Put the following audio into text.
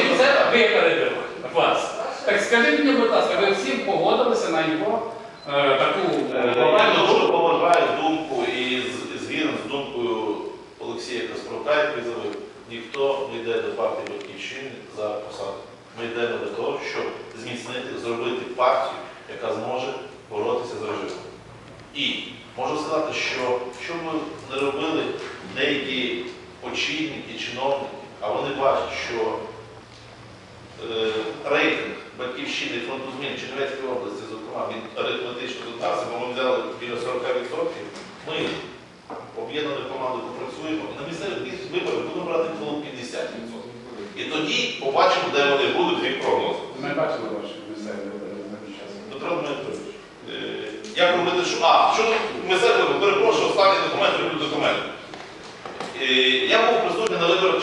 Він це випередив вас. Так скажіть мені, будь ласка, ви всім погодилися на його е, таку Е, Я дуже поважаю думку і згідно з думкою Олексія Каспрука, який заявив, ніхто не йде до партії Батьківщини за посаду. Ми йдемо до того, щоб зміцнити, зробити партію, яка зможе боротися з режимом. І можу сказати, що що б не робили деякі очільники, чиновники, а вони бачать, що е, рейтинг батьківщини фронту змін Чернівецької області, зокрема, він арифметично додався, бо ми взяли біля 40%. Ми об'єднаною командою попрацюємо, на місцевих виборах будемо брати було 50%. І тоді побачимо, де вони будуть їх прогнози. Ми бачили ваші місцеві вибори на час. Дмитро Дмитрович, е, як робити, що. А, що ми перепрошую, останній документ, роблю документ. Е, Я був присутній на виборах